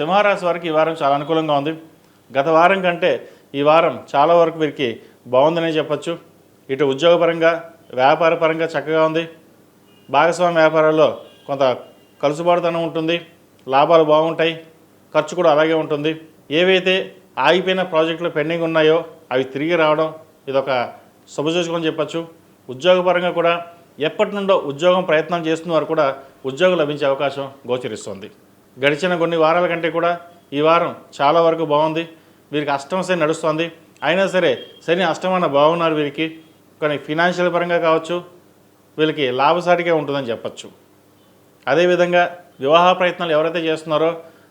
సింహరాశి వారికి ఈ వారం చాలా అనుకూలంగా ఉంది. గత వారం కంటే ఈ వారం చాలా వరకు వీరికి బాగుందనే చెప్పచ్చు. ఇటు ఉద్యోగపరంగా వ్యాపారపరంగా చక్కగా ఉంది. భాగస్వామ్య వ్యాపారాల్లో కొంత కలుసుబాటుతనం ఉంటుంది. లాభాలు బాగుంటాయి. ఖర్చు కూడా అలాగే ఉంటుంది. ఏవైతే ఆగిపోయిన ప్రాజెక్టులు పెండింగ్ ఉన్నాయో అవి తిరిగి రావడం ఇదొక శుభసూచకం చెప్పచ్చు. ఉద్యోగపరంగా కూడా ఎప్పటి నుండో ఉద్యోగం ప్రయత్నం చేస్తున్న వారు కూడా ఉద్యోగం లభించే అవకాశం గోచరిస్తుంది. గడిచిన కొన్ని వారాల కంటే కూడా ఈ వారం చాలా వరకు బాగుంది. వీరికి అష్టమ శని నడుస్తుంది. అయినా సరే శని అష్టమాన బాగున్నారు వీరికి. కానీ ఫినాన్షియల్ పరంగా కావచ్చు వీళ్ళకి లాభసాటిగా ఉంటుందని చెప్పచ్చు. అదేవిధంగా వివాహ ప్రయత్నాలు ఎవరైతే చేస్తున్నారో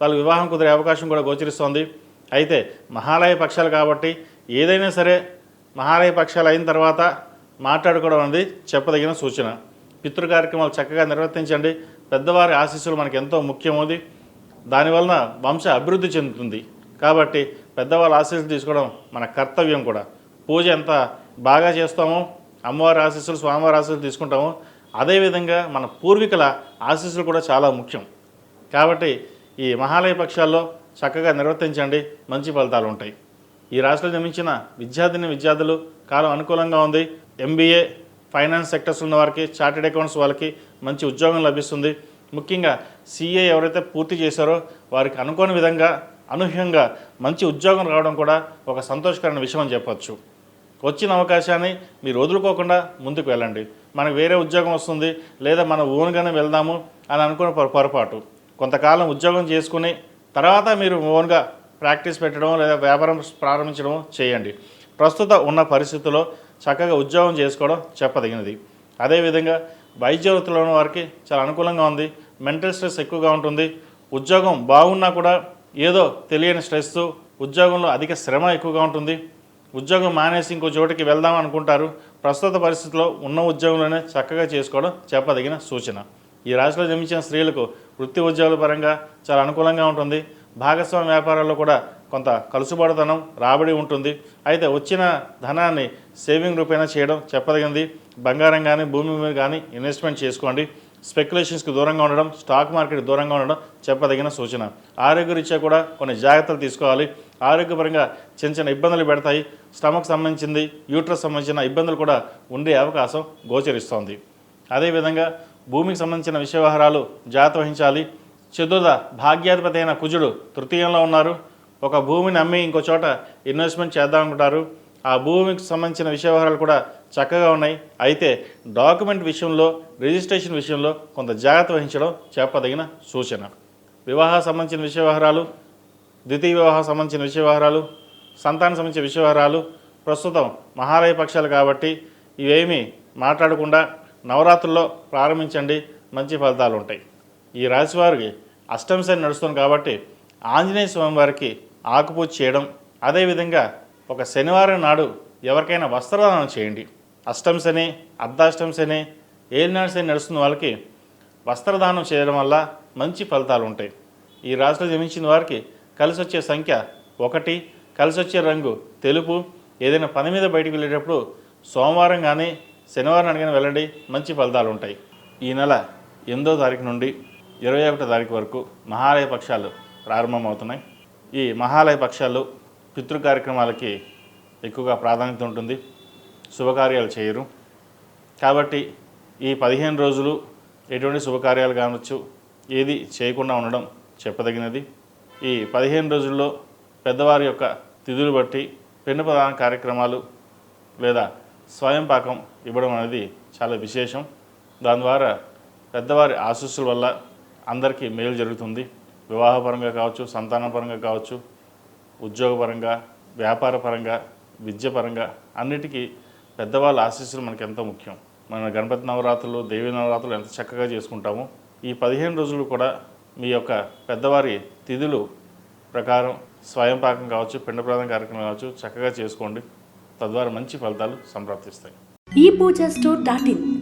వాళ్ళు వివాహం కుదిరే అవకాశం కూడా గోచరిస్తోంది. అయితే మహాలయ పక్షాలు కాబట్టి ఏదైనా సరే మహాలయ పక్షాలు అయిన తర్వాత మాట్లాడుకోవడం అనేది చెప్పదగిన సూచన. పితృ కార్యక్రమాలు చక్కగా నిర్వర్తించండి. పెద్దవారి ఆశీస్సులు మనకి ఎంతో ముఖ్యమది. దానివలన వంశ అభివృద్ధి చెందుతుంది. కాబట్టి పెద్దవాళ్ళ ఆశీస్సులు తీసుకోవడం మన కర్తవ్యం కూడా. పూజ ఎంత బాగా చేస్తామో అమ్మవారి ఆశీస్సులు స్వామివారి ఆశీస్సులు తీసుకుంటామో అదేవిధంగా మన పూర్వీకుల ఆశీస్సులు కూడా చాలా ముఖ్యం. కాబట్టి ఈ మహాలయ పక్షాల్లో చక్కగా నిర్వర్తించండి. మంచి ఫలితాలు ఉంటాయి. ఈ రాశిలో జన్మించిన విద్యార్థిని విద్యార్థులు కాలం అనుకూలంగా ఉంది. ఎంబీఏ ఫైనాన్స్ సెక్టర్స్ ఉన్న వారికి చార్టెడ్ అకౌంట్స్ వాళ్ళకి మంచి ఉద్యోగం లభిస్తుంది. ముఖ్యంగా సీఏ ఎవరైతే పూర్తి చేశారో వారికి అనుకోని విధంగా అనూహ్యంగా మంచి ఉద్యోగం రావడం కూడా ఒక సంతోషకరమైన విషయం అని చెప్పచ్చు. వచ్చిన అవకాశాన్ని మీరు వదులుకోకుండా ముందుకు వెళ్ళండి. మనకు వేరే ఉద్యోగం వస్తుంది లేదా మనం ఓన్గానే వెళ్దాము అని అనుకున్న పొరపాటు. కొంతకాలం ఉద్యోగం చేసుకుని తర్వాత మీరు ఓన్గా ప్రాక్టీస్ పెట్టడం లేదా వ్యాపారం ప్రారంభించడం చేయండి. ప్రస్తుత ఉన్న పరిస్థితుల్లో చక్కగా ఉద్యోగం చేసుకోవడం చెప్పదగినది. అదేవిధంగా వైద్య వృత్తిలో ఉన్న వారికి చాలా అనుకూలంగా ఉంది. మెంటల్ స్ట్రెస్ ఎక్కువగా ఉంటుంది. ఉద్యోగం బాగున్నా కూడా ఏదో తెలియని స్ట్రెస్ ఉద్యోగంలో అధిక శ్రమ ఎక్కువగా ఉంటుంది. ఉద్యోగం మానేసి ఇంకో చోటికి వెళ్దాం అనుకుంటారు. ప్రస్తుత పరిస్థితిలో ఉన్న ఉద్యోగంలోనే చక్కగా చేసుకోవడం చెప్పదగిన సూచన. ఈ రాశిలో జన్మించిన స్త్రీలకు వృత్తి ఉద్యోగాల పరంగా చాలా అనుకూలంగా ఉంటుంది. భాగస్వామ్య వ్యాపారాల్లో కూడా కొంత కలుసుబాటుతనం రాబడి ఉంటుంది. అయితే వచ్చిన ధనాన్ని సేవింగ్ రూపేణా చేయడం చెప్పదగింది. బంగారం కానీ భూమి మీద కానీ ఇన్వెస్ట్మెంట్ చేసుకోండి. స్పెక్యులేషన్స్కి దూరంగా ఉండడం స్టాక్ మార్కెట్ దూరంగా ఉండడం చెప్పదగిన సూచన. ఆరోగ్య రీత్యా కూడా కొన్ని జాగ్రత్తలు తీసుకోవాలి. ఆరోగ్యపరంగా చిన్న చిన్న ఇబ్బందులు పెడతాయి. స్టమక్ సంబంధించింది యూట్రస్ సంబంధించిన ఇబ్బందులు కూడా ఉండే అవకాశం గోచరిస్తోంది. అదేవిధంగా భూమికి సంబంధించిన విషయ వ్యవహారాలు జాగ్రత్త వహించాలి. చతుర్థ భాగ్యాధిపతి అయిన కుజుడు తృతీయంలో ఉన్నారు. ఒక భూమిని అమ్మి ఇంకో చోట ఇన్వెస్ట్మెంట్ చేద్దాం అనుకుంటారు. ఆ భూమికి సంబంధించిన విషయ వ్యవహారాలు కూడా చక్కగా ఉన్నాయి. అయితే డాక్యుమెంట్ విషయంలో రిజిస్ట్రేషన్ విషయంలో కొంత జాగ్రత్త వహించడం చెప్పదగిన సూచన. వివాహ సంబంధించిన విషయ వ్యవహారాలు ద్వితీయ వివాహం సంబంధించిన విషయ వ్యవహారాలు సంతానం సంబంధించిన విషయ వ్యవహారాలు ప్రస్తుతం మహాలయ పక్షాలు కాబట్టి ఇవేమీ మాట్లాడకుండా నవరాత్రుల్లో ప్రారంభించండి. మంచి ఫలితాలు ఉంటాయి. ఈ రాశివారికి అష్టమి శని నడుస్తుంది కాబట్టి ఆంజనేయ స్వామి వారికి ఆకుపూజ చేయడం అదేవిధంగా ఒక శనివారం నాడు ఎవరికైనా వస్త్రదానం చేయండి. అష్టమ శని అర్ధాష్టమ శని ఏలినాడు శని నడుస్తున్న వాళ్ళకి వస్త్రదానం చేయడం వల్ల మంచి ఫలితాలు ఉంటాయి. ఈ రాశిలో జన్మించిన వారికి కలిసి వచ్చే సంఖ్య ఒకటి కలిసి వచ్చే రంగు తెలుపు. ఏదైనా పని మీద బయటికి వెళ్ళేటప్పుడు సోమవారం కానీ శనివారం అడిగిన వెళ్ళండి మంచి ఫలితాలు ఉంటాయి. ఈ నెల ఎనిమిదో తారీఖు నుండి ఇరవై ఒకటో తారీఖు వరకు మహాలయ పక్షాలు ప్రారంభమవుతున్నాయి. ఈ మహాలయ పక్షాలు పితృ కార్యక్రమాలకి ఎక్కువగా ప్రాధాన్యత ఉంటుంది. శుభకార్యాలు చేయరు. కాబట్టి ఈ పదిహేను రోజులు ఎటువంటి శుభకార్యాలు కావచ్చు ఏది చేయకుండా ఉండడం చెప్పదగినది. ఈ పదిహేను రోజుల్లో పెద్దవారి యొక్క తిథులు బట్టి పెన్ను ప్రధాన కార్యక్రమాలు లేదా స్వయం పాకం ఇవ్వడం అనేది చాలా విశేషం. దాని ద్వారా పెద్దవారి ఆశస్సుల వల్ల అందరికీ మేలు జరుగుతుంది. వివాహపరంగా కావచ్చు సంతానపరంగా కావచ్చు ఉద్యోగపరంగా వ్యాపారపరంగా విద్యపరంగా అన్నిటికీ పెద్దవాళ్ళ ఆశీస్సులు మనకి ఎంతో ముఖ్యం. మన గణపతి నవరాత్రులు దేవి నవరాత్రులు ఎంత చక్కగా చేసుకుంటామో ఈ పదిహేను రోజులు కూడా మీ యొక్క పెద్దవారి తిథులు ప్రకారం స్వయం పాకం కావచ్చు పిండప్రదం కార్యక్రమం కావచ్చు చక్కగా చేసుకోండి. తద్వారా మంచి ఫలితాలు సంప్రాప్తిస్తాయి. ఈ పూజ స్టోర్ డాట్ ఇన్